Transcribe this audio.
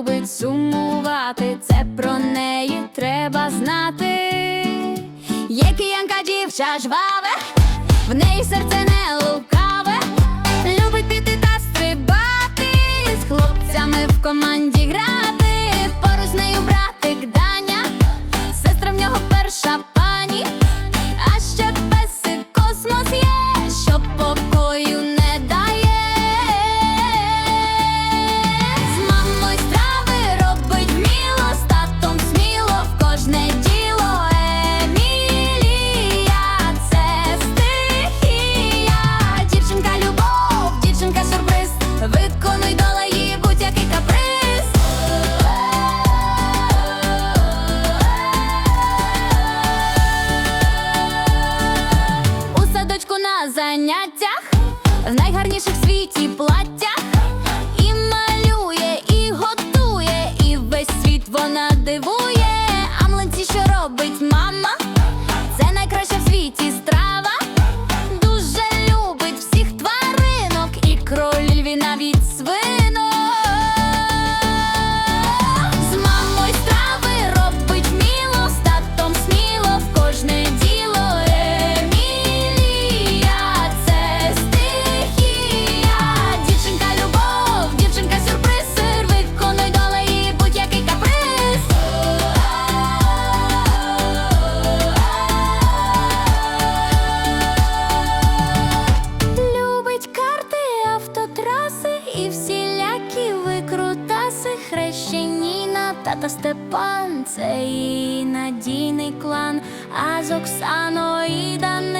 любить сумувати, це про неї треба знати. Є киянка дівча жваве, в неї серце не лука. В найгарніших в світі платтях. І малює, і готує, і весь світ вона дивує. А млинці, що робить мама, це найкраща в світі викрутаси. Ніна, тата Степан, це і надійний клан. А з Оксаною і лунає.